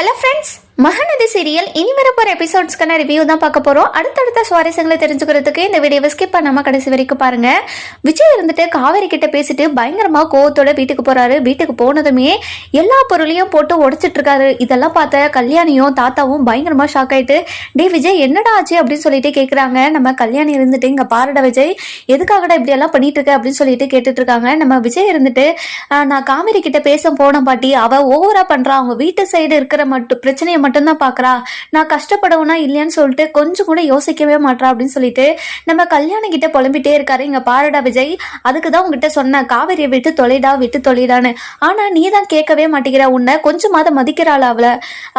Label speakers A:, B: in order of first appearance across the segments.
A: ojalá friends Mahanadi serial இனி வரப்போகிற எபிசோட்ஸ்க்கான review தான் பார்க்க போகிறோம் அடுத்தடுத்த சுவாரஸ்யங்களை தெரிஞ்சுக்கிறதுக்கு இந்த வீடியோவை ஸ்கிப் பண்ணாமல் கடைசி வரைக்கும் பாருங்க. விஜய் இருந்துட்டு காவேரி கிட்ட பேசிட்டு பயங்கரமாக கோவத்தோட வீட்டுக்கு போறாரு. வீட்டுக்கு போனதுமே எல்லா பொருளையும் போட்டு உடைச்சிட்டு இருக்காரு இதெல்லாம் பார்த்த கல்யாணியும் தாத்தாவும் பயங்கரமாக ஷாக் ஆயிட்டு டே விஜய் என்னடா ஆச்சு? அப்படின்னு சொல்லிட்டு கேட்குறாங்க நம்ம கல்யாணி இருந்துட்டு இங்கே பாருடா விஜய் எதுக்காகடா இப்படி எல்லாம் பண்ணிட்டு இருக்க அப்படின்னு சொல்லிட்டு கேட்டுட்டு இருக்காங்க நம்ம விஜய் இருந்துட்டு நான் காவேரி கிட்ட பேச போன பாட்டி. அவ ஓவரா பண்றா. அவங்க வீட்டு சைடு இருக்கிற மட்டும் பிரச்சனையை மட்டும்தான் பாக்குறா. நான் கஷ்டப்படவுனா இல்லையான்னு சொல்லிட்டு கொஞ்சம் கூட யோசிக்கவே மாட்றா அப்படின்னு சொல்லிட்டு நம்ம கல்யாண கிட்ட புலம்பிட்டே இருக்காரு. இங்க பாருடா விஜய் அதுக்கு தான் உங்ககிட்ட சொன்னேன். காவேரியை விட்டு தொலைடா விட்டு தொலைடான்னு. ஆனா நீ தான் கேட்கவே மாட்டேங்கிற. உன்னை கொஞ்சமாத மதிக்கிறாள் அவளை.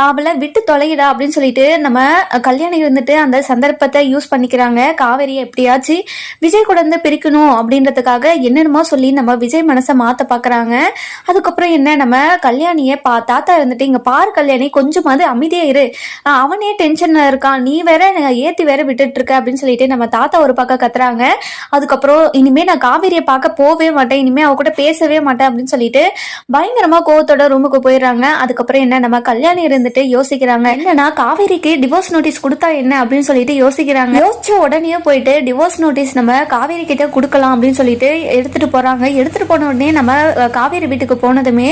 A: அவளை விட்டு தொலைடா அப்படின்னு சொல்லிட்டு நம்ம கல்யாணி இருந்துட்டு அந்த சந்தர்ப்பத்தை யூஸ் பண்ணிக்கிறாங்க. காவேரியை எப்படியாச்சு விஜய் கூட இருந்து பிரிக்கணும் அப்படின்றதுக்காக என்னென்னமோ சொல்லி நம்ம விஜய் மனசை மாத்த பாக்குறாங்க. அதுக்கப்புறம் என்ன நம்ம கல்யாணியை பா தாத்தா இருந்துட்டு இங்க பார் கல்யாணி கொஞ்சமாவது அமைதியா இரு. அவனே டென்ஷன்ல இருக்கான். நீ வேற ஏத்தி வேற விட்டுட்டு இருக்க அப்படின்னு சொல்லிட்டு நம்ம தாத்தா ஒரு பக்கம் கத்துறாங்க. அதுக்கப்புறம் இனிமே நான் காவேரியை பார்க்க போவே மாட்டேன். இனிமே அவ கூட பேசவே மாட்டேன் அப்படின்னு சொல்லிட்டு பயங்கரமா கோவத்தோட ரூமுக்கு போயிடுறாங்க. அதுக்கப்புறம் என்ன நம்ம கல்யாணி இருந்துட்டு யோசிக்கிறாங்க. என்னன்னா காவேரிக்கு டிவோர்ஸ் நோட்டீஸ் கொடுத்தா என்ன அப்படின்னு சொல்லிட்டு யோசிக்கிறாங்க. யோசிச்ச உடனே போயிட்டு டிவோர்ஸ் நோட்டீஸ் நம்ம காவேரி கிட்ட கொடுக்கலாம் அப்படின்னு சொல்லிட்டு எடுத்துட்டு போறாங்க. எடுத்துட்டு போன உடனே நம்ம காவேரி வீட்டுக்கு போனதுமே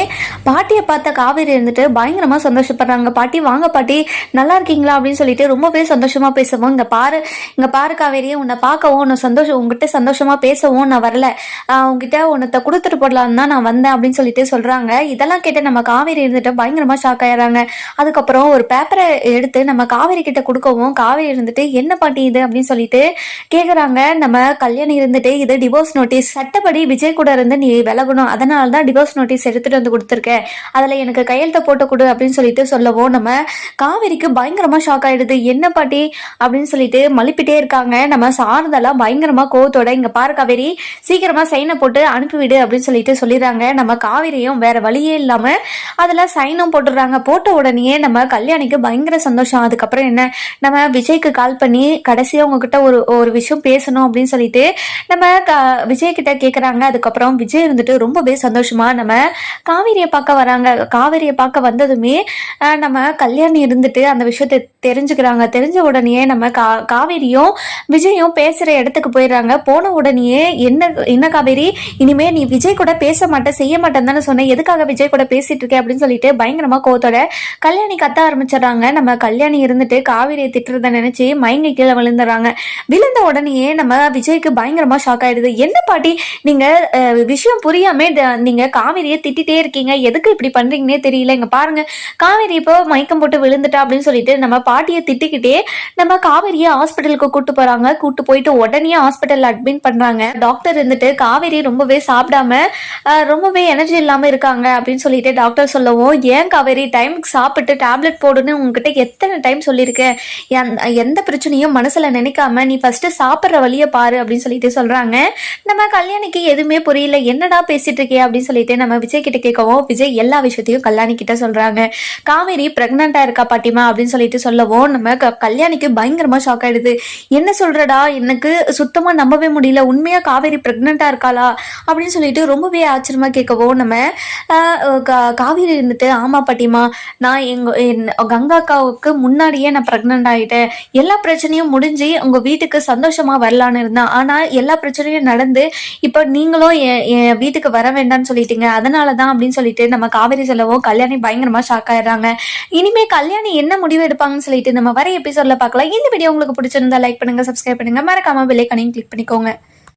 A: பாட்டியை பார்த்த காவேரி இருந்துட்டு பயங்கரமா சந்தோஷப்படுறாங்க. பாட்டி வாங்க பாட்டி நல்லா இருக்கீங்களா? அப்படின்னு சொல்லிட்டு ரொம்பவே சந்தோஷமா பேசவும். இங்க பாரு இங்க பாரு காவேரி உன்னை பார்க்கவும் உன்னை சந்தோஷம் உங்ககிட்ட சந்தோஷமா பேசவும் நான் வரல. உங்ககிட்ட உன்னத்தை கொடுத்துட்டு போடலாம் தான் நான் வந்தேன் அப்படின்னு சொல்லிட்டு சொல்றாங்க. இதெல்லாம் கேட்டு நம்ம காவேரி இருந்துட்டு பயங்கரமா ஷாக் ஆயிடுறாங்க. அதுக்கப்புறம் ஒரு பேப்பரை எடுத்து நம்ம காவேரி கிட்ட கொடுக்கவும் காவேரி இருந்துட்டு என்ன பாட்டி இது? அப்படின்னு சொல்லிட்டு கேக்குறாங்க. நம்ம கல்யாணி இருந்துட்டு இது டிவோர்ஸ் நோட்டீஸ் சட்டப்படி விஜய் கூட இருந்து நீ விலகணும். அதனால தான் டிவோர்ஸ் நோட்டீஸ் எடுத்துட்டு வந்து கொடுத்துருக்கேன் அதுல எனக்கு கையெழுத்த போட்டு கொடு அப்படின்னு சொல்லிட்டு சொல்லவோ நம்ம காவேரிக்கு பயங்கரமா ஷாக் ஆயிடுது. என்ன பாட்டி? அப்படின்னு சொல்லிட்டு மலிப்பிட்டே இருக்காங்க. நம்ம சாரதெல்லாம் பயங்கரமா கோவத்தோட இங்க பாரு காவேரி சீக்கிரமா சைனை போட்டு அனுப்பிவிடு அப்படின்னு சொல்லிட்டு சொல்லிடுறாங்க. நம்ம காவேரியும் வேற வழியே இல்லாம அதுல சைனும் போட்டுடுறாங்க. போட்ட உடனே நம்ம கல்யாணிக்கு பயங்கர சந்தோஷம். அதுக்கப்புறம் என்ன? நம்ம விஜய்க்கு கால் பண்ணி கடைசியா உங்ககிட்ட ஒரு ஒரு விஷயம் பேசணும் அப்படின்னு சொல்லிட்டு நம்ம க- விஜய் கிட்ட கேக்குறாங்க. அதுக்கப்புறம் விஜய் இருந்துட்டு ரொம்பவே சந்தோஷமா நம்ம காவேரியை பார்க்க வராங்க. காவேரியை பார்க்க வந்ததுமே நம்ம கல்யாணி இருந்துட்டு அந்த விஷயத்தை தெரிஞ்சுக்கிறாங்க. தெரிஞ்ச உடனே நம்ம கா காவேரியும் விஜயும் பேசுற இடத்துக்கு போயிடுறாங்க. போன உடனேயே என்ன என்ன காவேரி? இனிமே நீ விஜய் கூட பேச மாட்டேன் செய்ய மாட்டேன்னு தானே சொன்னேன் எதுக்காக விஜய் கூட பேசிட்டு இருக்க அப்படின்னு சொல்லிட்டு பயங்கரமா கோத்தோட கல்யாணி கத்த ஆரம்பிச்சிடுறாங்க. நம்ம கல்யாணி இருந்துட்டு காவேரியை திட்டுறத நினைச்சு மயங்கி கீழே விழுந்துடுறாங்க. விழுந்த உடனேயே நம்ம விஜய்க்கு பயங்கரமா ஷாக் ஆயிடுது. என்ன பாட்டி? நீங்க விஷயம் புரியாம ட- நீங்க காவேரியை திட்டிட்டே இருக்கீங்க. எதுக்கு இப்படி பண்றீங்கன்னே தெரியல. இங்க பாருங்க. காவேரி இப்போ இப்போ மயக்கம் போட்டு விழுந்துட்டா அப்படின்னு சொல்லிட்டு நம்ம பாட்டியை திட்டிக்கிட்டே நம்ம காவேரியை ஹாஸ்பிட்டலுக்கு கூட்டு போறாங்க. கூட்டு போயிட்டு உடனே ஹாஸ்பிட்டல் அட்மிட் பண்றாங்க. டாக்டர் இருந்துட்டு காவேரி ரொம்பவே சாப்பிடாம ரொம்பவே எனர்ஜி இல்லாம இருக்காங்க அப்படின்னு சொல்லிட்டு டாக்டர் சொல்லவும் ஏன் காவேரி டைமுக்கு சாப்பிட்டு டேப்லெட் போடுன்னு உங்ககிட்ட எத்தனை டைம் சொல்லியிருக்கேன் எந்த- எந்த பிரச்சனையும் மனசுல நினைக்காம நீ ஃபர்ஸ்ட் சாப்பிட்ற வழியை பாரு அப்படின்னு சொல்லிட்டு சொல்றாங்க. நம்ம கல்யாணிக்கு எதுவுமே புரியல. என்னடா பேசிட்டு இருக்கே? அப்படின்னு சொல்லிட்டு நம்ம விஜய் கிட்ட கேட்கவும் விஜய் எல்லா விஷயத்தையும் கல்யாணி கிட்ட சொல்றாங்க. காவேரி பிரெக்னண்டா இருக்கா பாட்டிமா அப்படின்னு சொல்லிட்டு சொல்லவும் நம்ம க- கல்யாணிக்கு பயங்கரமா ஷாக் ஆயிடுது. என்ன சொல்றடா? எனக்கு சுத்தமா நம்பவே முடியல. உண்மையா காவேரி பிரெக்னண்டா இருக்காளா? அப்படின்னு சொல்லிட்டு ரொம்பவே ஆச்சரியமா கேட்கவும் நம்ம கா- காவேரி இருந்துட்டு ஆமா பாட்டிமா நான் எங்க என் கங்காக்காவுக்கு முன்னாடியே நான் பிரெக்னென்ட் ஆயிட்டேன். எல்லா பிரச்சனையும் முடிஞ்சு உங்க வீட்டுக்கு சந்தோஷமா வரலான்னு இருந்தேன். ஆனா எல்லா பிரச்சனையும் நடந்து இப்போ நீங்களும் என் என் வீட்டுக்கு வர வேண்டாம்னு சொல்லிட்டீங்க. அதனால தான் அப்படின்னு சொல்லிட்டு நம்ம காவேரி சொல்லவும் கல்யாணி பயங்கரமா ஷாக் ஆயிடுறாங்க. இனிமே கல்யாணி என்ன முடிவு எடுப்பாங்கன்னு சொல்லிட்டு நம்ம வர எபிசோட்ல பார்க்கலாம். இந்த வீடியோ உங்களுக்கு பிடிச்சிருந்தா லைக் பண்ணுங்க சப்ஸ்கிரைப் பண்ணுங்க. மறக்காம பெல்லைக்கனையும் கிளிக் பண்ணிக்கோங்க.